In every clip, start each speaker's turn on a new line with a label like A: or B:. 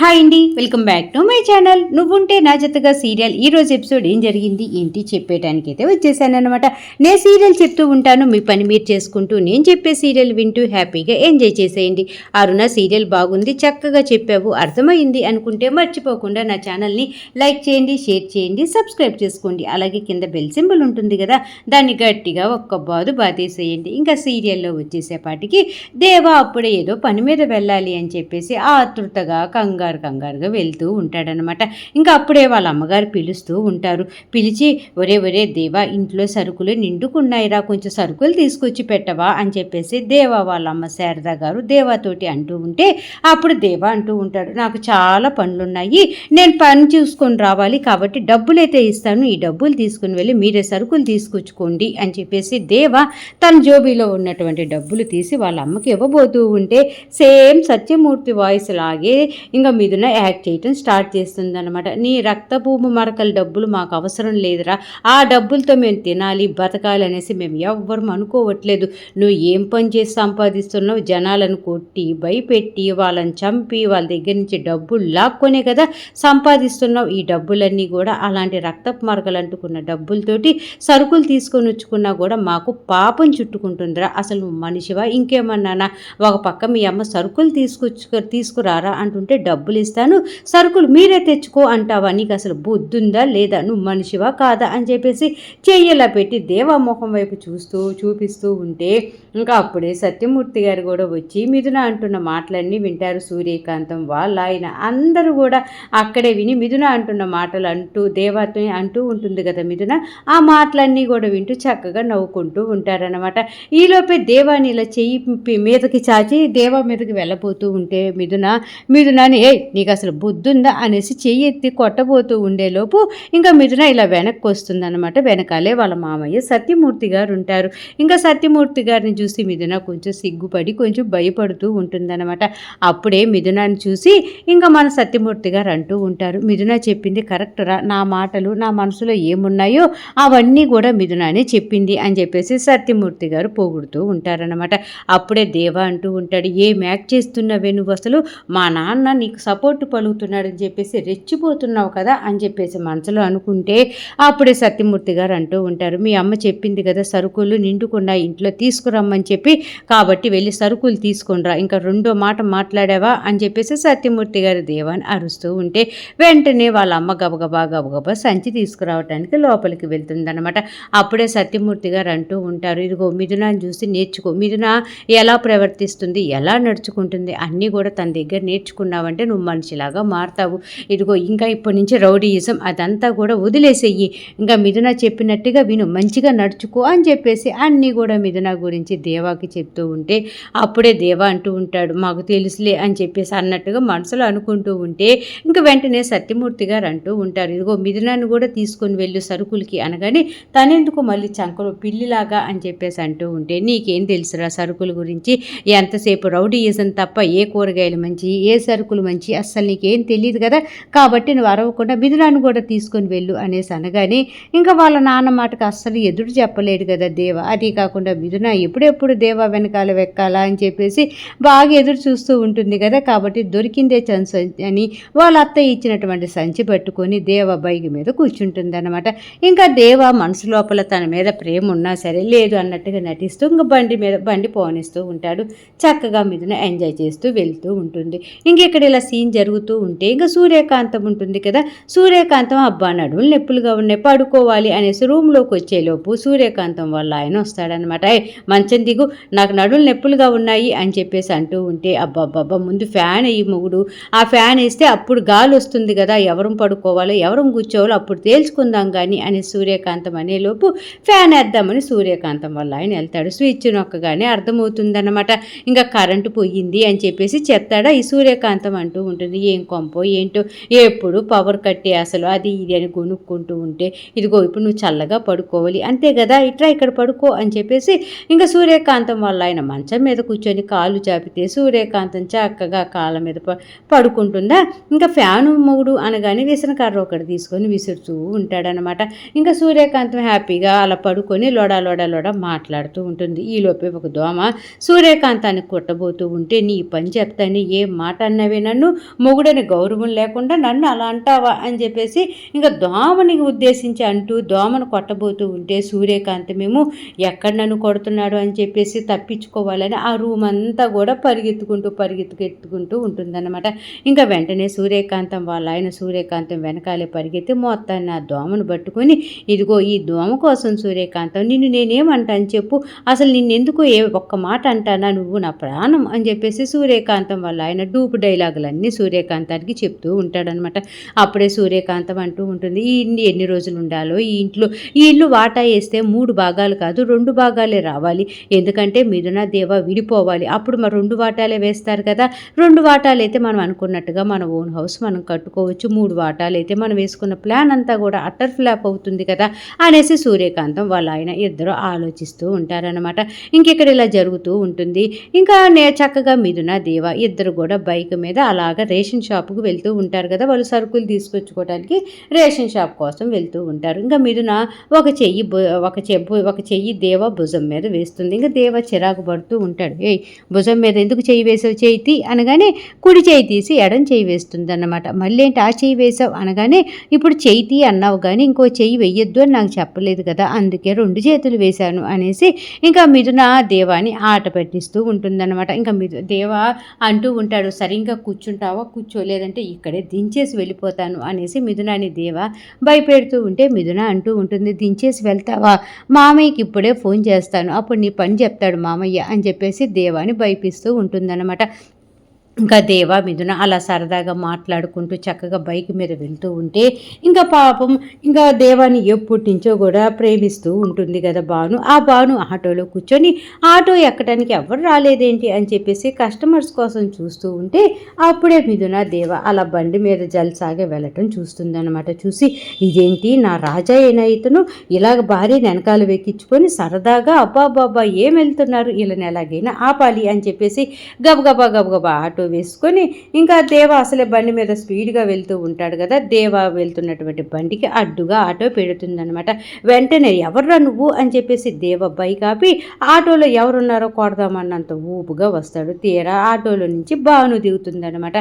A: Hi అండి welcome back to my channel. నువ్వుంటే నా జతగా సీరియల్. ఈ రోజు ఎపిసోడ్ ఏం జరిగింది ఏంటి చెప్పేయడానికి అయితే వచ్చేసాను అనమాట నేను సీరియల్ చెప్తూ ఉంటాను మీ పని మీరు చేసుకుంటూ నేను చెప్పే సీరియల్ వింటూ హ్యాపీగా ఎంజాయ్ చేసేయండి. అరుణ సీరియల్ బాగుంది చక్కగా చెప్పావు అర్థమైంది అనుకుంటే మర్చిపోకుండా నా ఛానల్ని లైక్ చేయండి షేర్ చేయండి సబ్స్క్రైబ్ చేసుకోండి. అలాగే కింద బెల్ సింబల్ ఉంటుంది కదా దాన్ని గట్టిగా ఒక్క బాదు బాధేసేయండి ఇంకా సీరియల్లో వచ్చేసేపాటికి దేవా అప్పుడే ఏదో పని మీద వెళ్ళాలి అని చెప్పేసి ఆతృతగా కంగారు కంగారుగా వెళ్తూ ఉంటాడనమాట ఇంకా అప్పుడే వాళ్ళ అమ్మగారు పిలుస్తూ ఉంటారు. పిలిచి ఒరే ఒరే దేవా ఇంట్లో సరుకులు నిండుకున్నాయిరా కొంచెం సరుకులు తీసుకొచ్చి పెట్టవా? అని చెప్పేసి దేవా వాళ్ళ అమ్మ శారదా గారు దేవాతోటి అంటూ ఉంటే అప్పుడు దేవా అంటూ ఉంటాడు నాకు చాలా పనులున్నాయి. నేను పని చూసుకొని రావాలి కాబట్టి డబ్బులైతే ఇస్తాను. ఈ డబ్బులు తీసుకుని వెళ్ళి మీరే సరుకులు తీసుకొచ్చుకోండి. అని చెప్పేసి దేవ తన జోబీలో ఉన్నటువంటి డబ్బులు తీసి వాళ్ళ అమ్మకి ఇవ్వబోతూ ఉంటే సేమ్ సత్యమూర్తి వాయిస్ లాగే ఇంకా మీదున యాక్ట్ చేయటం స్టార్ట్ చేస్తుంది అనమాట నీ రక్తభూమి మరకల డబ్బులు మాకు అవసరం లేదురా. ఆ డబ్బులతో మేము తినాలి బతకాలి అనేసి మేము ఎవ్వరం అనుకోవట్లేదు. నువ్వు ఏం పని చేసి సంపాదిస్తున్నావు? జనాలను కొట్టి భయపెట్టి వాళ్ళని చంపి వాళ్ళ దగ్గర నుంచి డబ్బులు లాక్కొనే కదా సంపాదిస్తున్నావు? ఈ డబ్బులన్నీ కూడా అలాంటి రక్తపు మరకలు అంటుకున్న డబ్బులతోటి సరుకులు తీసుకొని వచ్చుకున్నా కూడా మాకు పాపం చుట్టుకుంటుందిరా. అసలు మనిషివా? ఇంకేమన్నానా? ఒక పక్క మీ అమ్మ సరుకులు తీసుకొచ్చు తీసుకురారా అంటుంటే డబ్బులు ఇస్తాను సరుకులు మీరే తెచ్చుకో అంటావా? నీకు అసలు బుద్ధుందా లేదా? నువ్వు మనిషివా కాదా? అని చెప్పేసి చెయ్యలా పెట్టి దేవామోహం వైపు చూస్తూ చూపిస్తూ ఉంటే ఇంకా అప్పుడే సత్యమూర్తి గారు కూడా వచ్చి మిథున అంటున్న మాటలన్నీ వింటారు సూర్యకాంతం వాళ్ళ ఆయన. అందరూ కూడా అక్కడే విని మిథున అంటున్న మాటలు అంటూ దేవాతో అంటూ ఉంటుంది కదా మిథున ఆ మాటలన్నీ కూడా వింటూ చక్కగా నవ్వుకుంటూ ఉంటారనమాట ఈలోపే దేవాని ఇలా చెయ్యి మీదకి చాచి దేవా మీదకి వెళ్ళబోతూ ఉంటే మిథున మిథునని ఏ నీకు అసలు బుద్ధుందా అనేసి చెయ్యి ఎత్తి కొట్టబోతూ ఉండేలోపు ఇంకా మిథున ఇలా వెనక్కి వస్తుందన్నమాట. వెనకాలే వాళ్ళ మామయ్య సత్యమూర్తి గారు ఉంటారు. ఇంకా సత్యమూర్తి గారిని చూసి మిథున కొంచెం సిగ్గుపడి కొంచెం భయపడుతూ ఉంటుందన్నమాట. అప్పుడే మిథునాన్ని చూసి ఇంకా మన సత్యమూర్తి గారు అంటూ ఉంటారు మిథున చెప్పింది కరెక్ట్ రా. నా మాటలు నా మనసులో ఏమున్నాయో అవన్నీ కూడా మిథునానే చెప్పింది అని చెప్పేసి సత్యమూర్తి గారు పొగుడుతూ ఉంటారనమాట అప్పుడే దేవా అంటూ ఉంటాడు ఏ మ్యాక్ చేస్తున్నావే నువ్వు అసలు మా నాన్న నీకు సపోర్ట్ పలుకుతున్నాడని చెప్పేసి రెచ్చిపోతున్నావు కదా అని చెప్పేసి మనసులో అనుకుంటే అప్పుడే సత్యమూర్తి గారు అంటూ ఉంటారు మీ అమ్మ చెప్పింది కదా సరుకులు నిండుకున్న ఇంట్లో తీసుకురమ్మని చెప్పి కాబట్టి వెళ్ళి సరుకులు తీసుకొనిరా ఇంకా రెండో మాట మాట్లాడావా? అని చెప్పేసి సత్యమూర్తి గారు దేవాన్ని అరుస్తూ ఉంటే వెంటనే వాళ్ళ అమ్మ గబగబా గబగబా సంచి తీసుకురావడానికి లోపలికి వెళ్తుందనమాట అప్పుడే సత్యమూర్తి గారు అంటూ ఉంటారు ఇదిగో మిథునాన్ని చూసి నేర్చుకో మిథున ఎలా ప్రవర్తిస్తుంది ఎలా నడుచుకుంటుంది అన్నీ కూడా తన దగ్గర నేర్చుకున్నావంటే నువ్వు మనిషిలాగా మారుతావు. ఇదిగో ఇంకా ఇప్పటి నుంచి రౌడీయిజం అదంతా కూడా వదిలేసేయి. ఇంకా మిథున చెప్పినట్టుగా విను మంచిగా నడుచుకో అని చెప్పేసి అన్నీ కూడా మిథున గురించి దేవాకి చెప్తూ ఉంటే అప్పుడే దేవా అంటూ ఉంటాడు మాకు తెలుసులే అని చెప్పేసి అన్నట్టుగా మనసులో అనుకుంటూ ఉంటే ఇంకా వెంటనే సత్యమూర్తి గారు అంటూ ఉంటారు ఇదిగో మిథునాన్ని కూడా తీసుకొని వెళ్ళు సరుకులకి అనగానే తనెందుకు మళ్ళీ చంకలో పిల్లిలాగా అని చెప్పేసి అంటూ ఉంటే నీకేం తెలుసురా సరుకుల గురించి? ఎంతసేపు రౌడీయిజం తప్ప ఏ కూరగాయలు మంచి ఏ సరుకులు మంచి అస్సలు నీకేం తెలియదు కదా? కాబట్టి నువ్వు అరవకుండా మిథునాన్ని కూడా తీసుకొని వెళ్ళు అనేసి అనగానే ఇంకా వాళ్ళ నాన్న మాటకు అస్సలు ఎదురు చెప్పలేడు కదా దేవ. అది కాకుండా మిథున ఎప్పుడెప్పుడు దేవ వెనకాల వెక్కాలా అని చెప్పేసి బాగా ఎదురు చూస్తూ ఉంటుంది కదా? కాబట్టి దొరికిందే ఛాన్స్ అని వాళ్ళ అత్త ఇచ్చినటువంటి సంచి పట్టుకొని దేవ బైక్ మీద కూర్చుంటుంది అనమాట ఇంకా దేవ మనసు లోపల తన మీద ప్రేమ ఉన్నా సరే లేదు అన్నట్టుగా నటిస్తూ ఇంకా బండి మీద బండి పోనిస్తూ ఉంటాడు. చక్కగా మీదన ఎంజాయ్ చేస్తూ వెళ్తూ ఉంటుంది. ఇంక ఇక్కడ ఇలా సీన్ జరుగుతూ ఉంటే ఇంకా సూర్యకాంతం ఉంటుంది కదా. సూర్యకాంతం అబ్బా నడుములు నొప్పులుగా ఉన్నాయి పడుకోవాలి అనేసి రూమ్లోకి వచ్చేలోపు సూర్యకాంతం వల్ల ఆయన వస్తాడనమాట మంచం దిగు నాకు నడుములు నొప్పులుగా ఉన్నాయి అని చెప్పేసి అంటూ ఉంటే అబ్బాబ్బా ముందు ఫ్యాన్ అయ్యి మొగుడు. ఆ ఫ్యాన్ వేస్తే అప్పుడు గాలి వస్తుంది కదా ఎవరం పడుకోవాలో ఎవరం కూర్చోవాలో అప్పుడు తేల్చుకుందాం కానీ అని సూర్యకాంతం అనేలోపు ఫ్యాన్ వేద్దామని సూర్యకాంతం వల్ల ఆయన వెళ్తాడు. స్విచ్ నొక్కగానే అర్థమవుతుందన్నమాట. ఇంకా కరెంటు పోయింది అని చెప్పేసి చెప్తాడా ఈ సూర్యకాంతం అంటూ ఉంటుంది. ఏం కొంపో ఏంటో ఎప్పుడు పవర్ కట్టే అసలు అది ఇది అని కొనుక్కుంటూ ఉంటే ఇదిగో ఇప్పుడు నువ్వు చల్లగా పడుకోవాలి. అంతే కదా ఇట్రా ఇక్కడ పడుకో అని చెప్పేసి ఇంకా సూర్యకాంతం వల్ల ఆయన మంచం మీద కూర్చొని కాళ్ళు చాపితే సూర్యకాంతం చక్కగా కాళ్ళ మీద ప- పడుకుంటుందా? ఇంకా ఫ్యాను మొగుడు అనగానే విసనకర్ర ఒకటి తీసుకొని విసురుతూ ఉంటాడనమాట ఇంకా సూర్యకాంతం హ్యాపీగా అలా పడుకొని లోడా లోడా లోడా మాట్లాడుతూ ఉంటుంది. ఈలోపే ఒక దోమ సూర్యకాంతాన్ని కొట్టబోతూ ఉంటే నీ పని చెప్తాను ఏ మాట అన్నవే నన్ను? మొగుడని గౌరవం లేకుండా నన్ను అలా అంటావా అని చెప్పేసి ఇంకా దోమని ఉద్దేశించి అంటూ దోమను కొట్టబోతూ ఉంటే సూర్యకాంతమేమో ఎక్కడ నన్ను కొడుతున్నాడు అని చెప్పేసి తప్పించుకోవాలని ఆ రూమ్ అంతా కూడా పరిగెత్తుకుంటూ పరిగెత్తుకెత్తుకుంటూ ఉంటుందన్నమాట. ఇంకా వెంటనే సూర్యకాంతం వాళ్ళ ఆయన సూర్యకాంతం వెనకాలే పరిగెత్తి మొత్తాన్ని ఆ దోమను పట్టుకొని ఇదిగో ఈ దోమ కోసం సూర్యకాంతం నిన్ను నేనేమంటాను చెప్పు. అసలు నిన్నెందుకు ఏ ఒక్క మాట అంటానా నువ్వు నా ప్రాణం? అని చెప్పేసి సూర్యకాంతం వల్ల ఆయన డూపు డైలాగులన్నీ సూర్యకాంతానికి చెప్తూ ఉంటాడనమాట. అప్పుడే సూర్యకాంతం అంటూ ఉంటుంది ఈ ఇన్ని ఎన్ని రోజులు ఉండాలో ఈ ఇంట్లో. ఈ ఇల్లు వాటా వేస్తే మూడు భాగాలు కాదు రెండు భాగాలే రావాలి. ఎందుకంటే మిథున దేవ విడిపోవాలి. అప్పుడు మరి రెండు వాటాలే వేస్తారు కదా. రెండు వాటాలు అయితే మనం అనుకున్నట్టుగా మన ఓన్ హౌస్ మనం కట్టుకోవచ్చు. మూడు వాటాలు అయితే మనం వేసుకున్న ప్లాన్ అంతా కూడా అటర్ ఫ్లాప్ అవుతుంది కదా అనేసి సూర్యకాంతం వాళ్ళ ఆయన ఇద్దరు ఆలోచిస్తూ ఉంటారనమాట. ఇంకెక్కడ ఇలా జరుగుతూ ఉంటుంది. ఇంకా నే చక్కగా మిథున దేవ ఇద్దరు కూడా బైక్ మీద అలాగ రేషన్ షాప్కి వెళ్తూ ఉంటారు కదా వాళ్ళు సరుకులు తీసుకొచ్చుకోవడానికి రేషన్ షాప్ కోసం వెళ్తూ ఉంటారు. ఇంకా మిథున ఒక చెయ్యి ఒక చెబ్బు ఒక చెయ్యి దేవ భుజం మీద వేస్తుంది. ఇంకా దేవ చిరాకు పడుతూ ఉంటాడు. ఏయ్ భుజం మీద ఎందుకు చెయ్యి వేసావు చేయి అనగానే కుడి చేయి తీసి ఎడం చేయి వేస్తుంది అన్నమాట మళ్ళీ ఏంటి ఆ చెయ్యి వేసావు అనగానే ఇప్పుడు చెయ్యి అన్నావు కానీ ఇంకో చెయ్యి వెయ్యొద్దు అని నాకు చెప్పలేదు కదా అందుకే రెండు చేతులు వేశాను అనేసి ఇంకా మిథున దేవాని ఆట పెట్టిస్తూ ఉంటుందన్నమాట. ఇంకా మిథు దేవ అంటూ ఉంటాడు సరిగ్గా కూర్చుంటావా? కూర్చోలేదంటే ఇక్కడే దించేసి వెళ్ళిపోతాను అనేసి మిథునాని దేవ భయపెడుతూ ఉంటే మిథున అంటూ ఉంటుంది దించేసి వెళ్తావా? మామయ్యకి ఇప్పుడే ఫోన్ చేస్తాను. అప్పుడు నీ పని చెప్తాడు మామయ్య అని చెప్పేసి దేవాని భయపిస్తూ ఉంటుందన్నమాట. ఇంకా దేవా మిథున అలా సరదాగా మాట్లాడుకుంటూ చక్కగా బైక్ మీద వెళ్తూ ఉంటే ఇంకా పాపం ఇంకా దేవాని ఎప్పటి నుంచో కూడా ప్రేమిస్తూ ఉంటుంది కదా బాను ఆ బాను ఆటోలో కూర్చొని ఆటో ఎక్కడానికి ఎవరు రాలేదేంటి? అని చెప్పేసి కస్టమర్స్ కోసం చూస్తూ ఉంటే అప్పుడే మిథున దేవ అలా బండి మీద జల్సాగా వెళ్ళటం చూస్తుందన్నమాట. చూసి ఇదేంటి? నా రాజా అయిన ఇతను ఇలాగ భారీ వెనకాల వెక్కించుకొని సరదాగా అబ్బా ఏం వెళ్తున్నారు? వీళ్ళని ఎలాగైనా ఆపాలి అని చెప్పేసి గబగబా గబగబా ఆటో వేసుకొని ఇంకా దేవ అసలే బండి మీద స్పీడ్గా వెళ్తూ ఉంటాడు కదా దేవ వెళ్తున్నటువంటి బండికి అడ్డుగా ఆటో పెడుతుందనమాట వెంటనే ఎవర్రా నువ్వు అని చెప్పేసి దేవ బైక్ ఆపి ఆటోలో ఎవరున్నారో కొడదామన్నంత ఊపుగా వస్తాడు. తీరా ఆటోలో నుంచి బాను దిగుతుందనమాట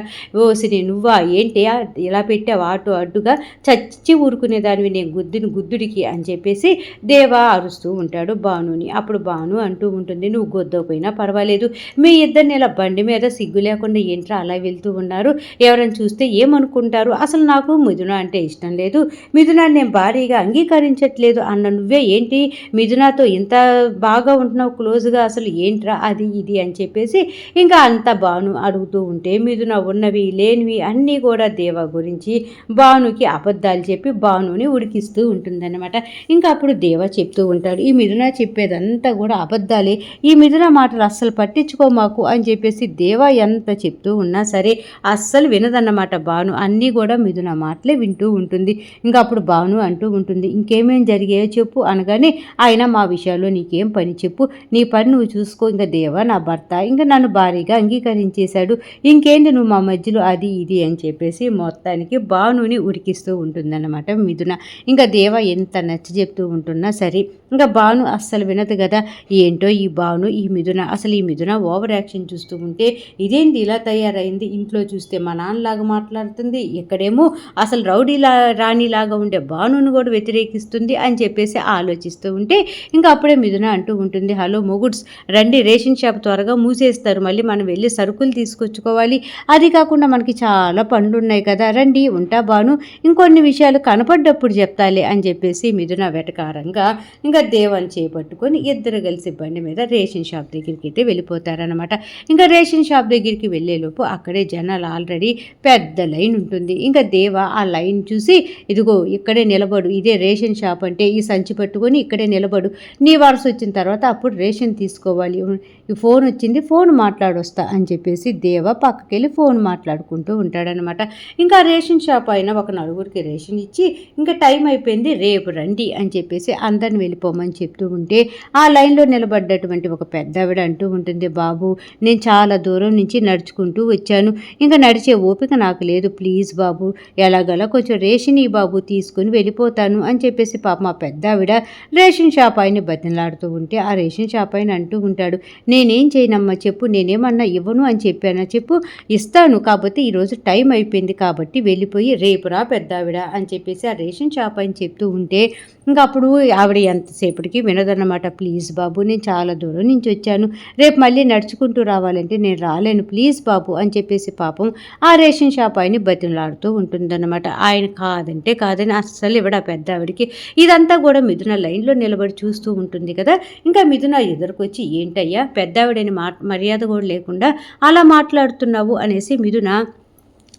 A: ఓసిని నువ్వా ఏంటి ఇలా పెట్టావు ఆటో అడ్డుగా? చచ్చి ఊరుకునేదానివి నేను గుద్దుని గుద్దుడికి అని చెప్పేసి దేవ అరుస్తూ ఉంటాడు బానుని అప్పుడు బాను అంటూ ఉంటుంది నువ్వు గొద్దపోయినా పర్వాలేదు. మీ ఇద్దరిని ఇలా బండి మీద సిగ్గు లేకుండా ఏంట్రా అలా వెళ్తూ ఉన్నారు? ఎవరైనా చూస్తే ఏమనుకుంటారు? అసలు నాకు మిథున అంటే ఇష్టం లేదు. మిథునాన్ని నేను భారీగా అంగీకరించట్లేదు అన్న నువ్వే ఏంటి? మిథునాతో ఇంత బాగా ఉంటున్నావు క్లోజ్గా అసలు ఏంట్రా అది ఇది అని చెప్పేసి ఇంకా అంత బాను అడుగుతూ ఉంటే మిథున ఉన్నవి లేనివి అన్నీ కూడా దేవ గురించి బానుకి అబద్ధాలు చెప్పి బానుని ఉడికిస్తూ ఉంటుందన్నమాట. ఇంకా అప్పుడు దేవ చెప్తూ ఉంటాడు ఈ మిథున చెప్పేదంతా కూడా అబద్ధాలే. ఈ మిథున మాటలు అస్సలు పట్టించుకో మాకు అని చెప్పేసి దేవ ఎంత చెప్తూ ఉన్నా సరే అస్సలు వినదన్నమాట భాను. అన్నీ కూడా మిథున మాటలే వింటూ ఉంటుంది. ఇంకా అప్పుడు భాను అంటూ ఉంటుంది ఇంకేమేం జరిగాయో చెప్పు అనగానే ఆయన మా విషయాల్లో నీకేం పని చెప్పు. నీ పని నువ్వు చూసుకో. ఇంకా దేవా నా భర్త. ఇంకా నన్ను భారీగా అంగీకరించేశాడు. ఇంకేంటి నువ్వు మా మధ్యలో అది ఇది అని చెప్పేసి మొత్తానికి భానుని ఉరికిస్తూ ఉంటుందన్నమాట మిథున. ఇంకా దేవ ఎంత నచ్చ చెప్తూ ఉంటున్నా సరే ఇంకా భాను అస్సలు వినదు కదా ఏంటో ఈ భాను ఈ మిథున అసలు ఈ మిథున ఓవర్ యాక్షన్ చూస్తూ ఉంటే ఇదేంటి ఇలా తయారైంది? ఇంట్లో చూస్తే మా నాన్నలాగా మాట్లాడుతుంది ఇక్కడేమో అసలు రౌడీలా రాణిలాగా ఉండే భానును కూడా వ్యతిరేకిస్తుంది అని చెప్పేసి ఆలోచిస్తూ ఉంటే ఇంకా అప్పుడే మిథున అంటూ ఉంటుంది హలో మొగుడ్స్ రండి రేషన్ షాప్ త్వరగా మూసేస్తారు మళ్ళీ మనం వెళ్ళి సరుకులు తీసుకొచ్చుకోవాలి. అది కాకుండా మనకి చాలా పనులు ఉన్నాయి కదా రండి ఉంటా బాను ఇంకొన్ని విషయాలు కనపడ్డప్పుడు చెప్తాలే అని చెప్పేసి మిథున వెటకారంగా ఇంకా దేవన్ చేపట్టుకొని ఇద్దరు కలిసి బండి మీద రేషన్ షాప్ దగ్గరికి అయితే వెళ్ళిపోతారనమాట ఇంకా రేషన్ షాప్ దగ్గరికి వెళ్ళేలోపు అక్కడే జనాలు ఆల్రెడీ పెద్ద లైన్ ఉంటుంది. ఇంకా దేవ ఆ లైన్ చూసి ఇదిగో ఇక్కడే నిలబడు. ఇదే రేషన్ షాప్ అంటే ఈ సంచి పట్టుకొని ఇక్కడే నిలబడు. నీ వారసు వచ్చిన తర్వాత అప్పుడు రేషన్ తీసుకోవాలి. ఈ ఫోన్ వచ్చింది ఫోన్ మాట్లాడొస్తా అని చెప్పేసి దేవ పక్కకెళ్ళి ఫోన్ మాట్లాడుకుంటూ ఉంటాడనమాట ఇంకా రేషన్ షాప్ అయినా ఒక నలుగురికి రేషన్ ఇచ్చి ఇంకా టైం అయిపోయింది రేపు రండి అని చెప్పేసి అందరిని వెళ్ళిపో వెళ్ళిపోమని చెప్తూ ఉంటే ఆ లైన్లో నిలబడ్డటువంటి ఒక పెద్ద ఆవిడ అంటూ ఉంటుంది బాబు నేను చాలా దూరం నుంచి నడుచుకుంటూ వచ్చాను. ఇంకా నడిచే ఓపిక నాకు లేదు. ప్లీజ్ బాబు ఎలాగలా కొంచెం రేషన్ ఈ బాబు తీసుకుని వెళ్ళిపోతాను అని చెప్పేసి పాప మా పెద్ద ఆవిడ రేషన్ షాప్ ఆయన బతిలాడుతూ ఉంటే ఆ రేషన్ షాప్ ఆయన అంటూ ఉంటాడు నేనేం చేయనమ్మా చెప్పు నేనేమన్నా ఇవ్వను అని చెప్పానా చెప్పు ఇస్తాను. కాకపోతే ఈరోజు టైం అయిపోయింది కాబట్టి వెళ్ళిపోయి రేపురా పెద్ద ఆవిడ అని చెప్పేసి ఆ రేషన్ షాప్ ఆయన చెప్తూ ఉంటే ఇంకా అప్పుడు ఆవిడ ఎంతసేపటికి వినదన్నమాట ప్లీజ్ బాబు నేను చాలా దూరం నుంచి వచ్చాను. రేపు మళ్ళీ నడుచుకుంటూ రావాలంటే నేను రాలేను. ప్లీజ్ బాబు అని చెప్పేసి పాపం ఆ రేషన్ షాప్ ఆయన బతిమలాడుతూ ఉంటుందన్నమాట. ఆయన కాదంటే కాదని అస్సలు ఇవ్వడ పెద్ద ఆవిడికి ఇదంతా కూడా మిథున లైన్లో నిలబడి చూస్తూ ఉంటుంది కదా. ఇంకా మిథున ఎదురుకొచ్చి ఏంటయ్యా పెద్దావిడని మా మర్యాద కూడా లేకుండా అలా మాట్లాడుతున్నావు? అనేసి మిథున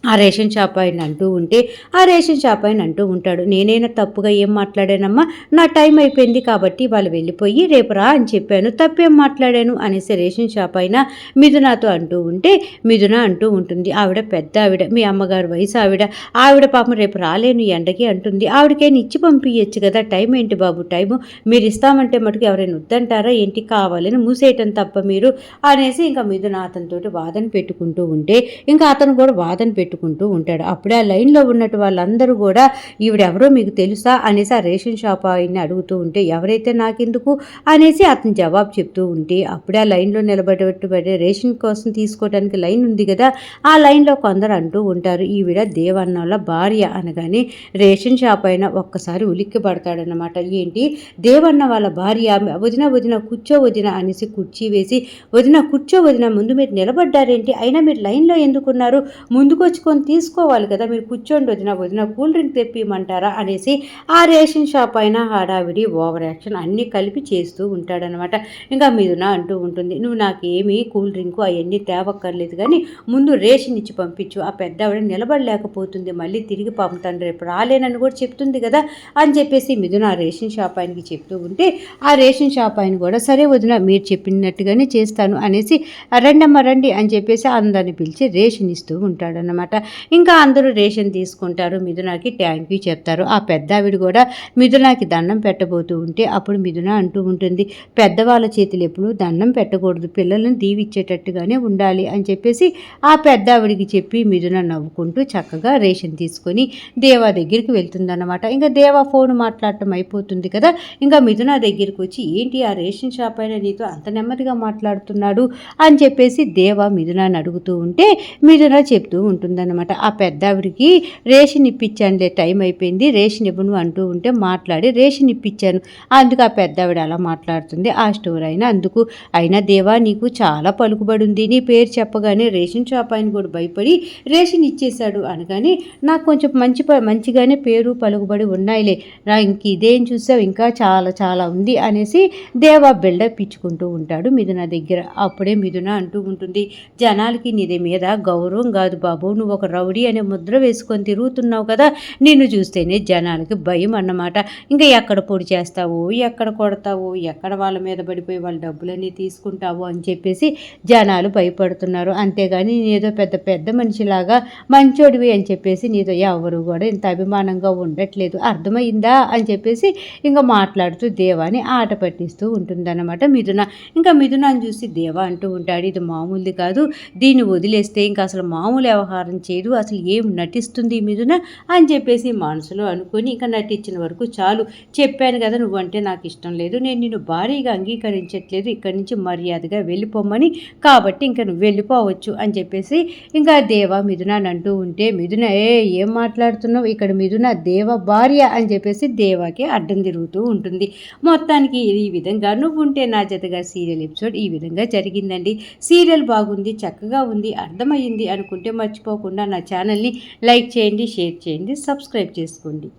A: ఆ రేషన్ షాప్ ఆయన అంటూ ఉంటే ఆ రేషన్ షాప్ ఆయన అంటూ ఉంటాడు నేనైనా తప్పుగా ఏం మాట్లాడానమ్మా? నా టైం అయిపోయింది కాబట్టి వాళ్ళు వెళ్ళిపోయి రేపు రా అని చెప్పాను తప్పేం మాట్లాడాను? అనేసి రేషన్ షాప్ అయినా మిథునాతో అంటూ ఉంటే మిథున అంటూ ఉంటుంది ఆవిడ పెద్ద ఆవిడ మీ అమ్మగారు వయసు ఆవిడ ఆవిడ పాపం రేపు రాలేను ఎండకి అంటుంది ఆవిడకేని ఇచ్చి పంపించచ్చు కదా టైం ఏంటి బాబు టైము? మీరు ఇస్తామంటే మటుకు ఎవరైనా వద్దంటారా? ఏంటి కావాలని మూసేయటం తప్ప మీరు? అనేసి ఇంకా మిథున అతనితోటి వాదన పెట్టుకుంటూ ఉంటే ఇంకా అతను కూడా వాదన పెట్టు పెట్టుకుంటూ ఉంటాడు. అప్పుడే ఆ లైన్లో ఉన్నట్టు వాళ్ళందరూ కూడా ఈవిడెవరో మీకు తెలుసా అనేసి ఆ రేషన్ షాప్ ఆయన్ని అడుగుతూ ఉంటే ఎవరైతే నాకెందుకు అనేసి అతను జవాబు చెప్తూ ఉంటే అప్పుడే ఆ లైన్లో నిలబడేటువంటి రేషన్ కోసం తీసుకోవడానికి లైన్ ఉంది కదా ఆ లైన్లో కొందరు అంటూ ఉంటారు ఈవిడ దేవన్నోళ్ళ భార్య అనగానే రేషన్ షాప్ అయిన ఒక్కసారి ఉలిక్కి పడతాడనమాట ఏంటి? దేవన్న వాళ్ళ భార్య? వదిన వదిన కూర్చో వదిన అనేసి కుర్చీ వేసి వదిన కూర్చో వదిన ముందు మీరు నిలబడ్డారేంటి? అయినా మీరు లైన్లో ఎందుకున్నారు? ముందుకొచ్చి వచ్చి తెచ్చుకొని తీసుకోవాలి కదా మీరు కూర్చోండి వదిన వదిన కూల్ డ్రింక్ తెప్పిమంటారా అనేసి ఆ రేషన్ షాప్ అయిన హడావిడి ఓవర్ యాక్షన్ అన్నీ కలిపి చేస్తూ ఉంటాడనమాట ఇంకా మీదున అంటూ ఉంటుంది నువ్వు నాకేమీ కూల్ డ్రింక్ అవన్నీ తేవక్కర్లేదు కానీ ముందు రేషన్ ఇచ్చి పంపించు. ఆ పెద్ద ఆవిడ నిలబడలేకపోతుంది మళ్ళీ తిరిగి పంపుతాను రేపు రాలేనని కూడా చెప్తుంది కదా అని చెప్పేసి మిథున ఆ రేషన్ షాప్ ఆయనకి చెప్తూ ఉంటే ఆ రేషన్ షాప్ ఆయన కూడా సరే వదిన మీరు చెప్పినట్టుగానే చేస్తాను అనేసి రండమ్మ రండి అని చెప్పేసి అందరిని పిలిచి రేషన్ ఇస్తూ ఉంటాడనమాట ఇంకా అందరూ రేషన్ తీసుకుంటారు. మిథునాకి థ్యాంక్ యూ చెప్తారు. ఆ పెద్ద ఆవిడ కూడా మిథునాకి దండం పెట్టబోతూ ఉంటే అప్పుడు మిథున అంటూ ఉంటుంది పెద్దవాళ్ళ చేతులు ఎప్పుడు దండం పెట్టకూడదు. పిల్లలను దీవిచ్చేటట్టుగానే ఉండాలి అని చెప్పేసి ఆ పెద్ద ఆవిడికి చెప్పి మిథున నవ్వుకుంటూ చక్కగా రేషన్ తీసుకొని దేవా దగ్గరికి వెళ్తుందన్నమాట. ఇంకా దేవా ఫోన్ మాట్లాడటం అయిపోతుంది కదా. ఇంకా మిథున దగ్గరికి వచ్చి ఏంటి ఆ రేషన్ షాప్ అయినా నీతో అంత నెమ్మదిగా మాట్లాడుతున్నాడు? అని చెప్పేసి దేవా మిథునాన్ని అడుగుతూ ఉంటే మిథున చెప్తూ ఉంటుంది. ఉందన్నమాట. ఆ పెద్ద ఆవిడికి రేషన్ ఇప్పించానులే టైం అయిపోయింది రేషన్ ఇవ్వను అంటూ ఉంటే మాట్లాడి రేషన్ ఇప్పించాను. అందుకు ఆ పెద్దావిడ అలా మాట్లాడుతుంది. ఆ స్టోర్ అయినా అందుకు. అయినా దేవా నీకు చాలా పలుకుబడి ఉంది నీ పేరు చెప్పగానే రేషన్ షాప్ ఆయన కూడా భయపడి రేషన్ ఇచ్చేశాడు అనగానే నాకు కొంచెం మంచి మంచిగానే పేరు పలుకుబడి ఉన్నాయిలే. నా ఇంక ఇదేం చూసావు? ఇంకా చాలా చాలా ఉంది అనేసి దేవా బిల్డప్ ఇచ్చుకుంటూ ఉంటాడు మిథున దగ్గర. అప్పుడే మిథున అంటూ ఉంటుంది జనాలకి నీది మీద గౌరవం కాదు బాబు నువ్వు ఒక రౌడీ అనే ముద్ర వేసుకొని తిరుగుతున్నావు కదా నిన్ను చూస్తేనే జనాలకి భయం అన్నమాట. ఇంకా ఎక్కడ పొడి చేస్తావు? ఎక్కడ కొడతావు? ఎక్కడ వాళ్ళ మీద పడిపోయి వాళ్ళ డబ్బులన్నీ తీసుకుంటావు అని చెప్పేసి జనాలు భయపడుతున్నారు. అంతేగాని నీదో పెద్ద పెద్ద మనిషిలాగా మంచోడివి అని చెప్పేసి నీతో ఎవరు కూడా ఇంత అభిమానంగా ఉండట్లేదు. అర్థమైందా అని చెప్పేసి ఇంకా మాట్లాడుతూ దేవాని ఆట పట్టిస్తూ ఉంటుందన్నమాట మిథున. ఇంకా మిథునాన్ని చూసి దేవా అంటూ ఉంటాడు ఇది మామూలుది కాదు. దీన్ని వదిలేస్తే ఇంకా అసలు మామూలు వ్యవహారం చేయదు అసలు ఏం నటిస్తుంది మీదున అని చెప్పేసి మనసులో అనుకొని ఇంకా నటించిన వరకు చాలు. చెప్పాను కదా నువ్వంటే నాకు ఇష్టం లేదు నేను నిన్ను భారీగా అంగీకరించట్లేదు ఇక్కడి నుంచి మర్యాదగా వెళ్ళిపోమని కాబట్టి ఇంకా నువ్వు వెళ్ళిపోవచ్చు అని చెప్పేసి ఇంకా దేవ మిథున అంటూ ఉంటే మిథున ఏ ఏం మాట్లాడుతున్నావు? ఇక్కడ మిథున దేవ భార్య అని చెప్పేసి దేవాకి అడ్డం తిరుగుతూ ఉంటుంది. మొత్తానికి ఈ విధంగా నువ్వు ఉంటే నా జతగా సీరియల్ ఎపిసోడ్ ఈ విధంగా జరిగిందండి. సీరియల్ బాగుంది చక్కగా ఉంది అర్థమైంది అనుకుంటే మర్చిపోకుండా నా ఛానల్ని లైక్ చేయండి షేర్ చేయండి సబ్స్క్రైబ్ చేసుకోండి.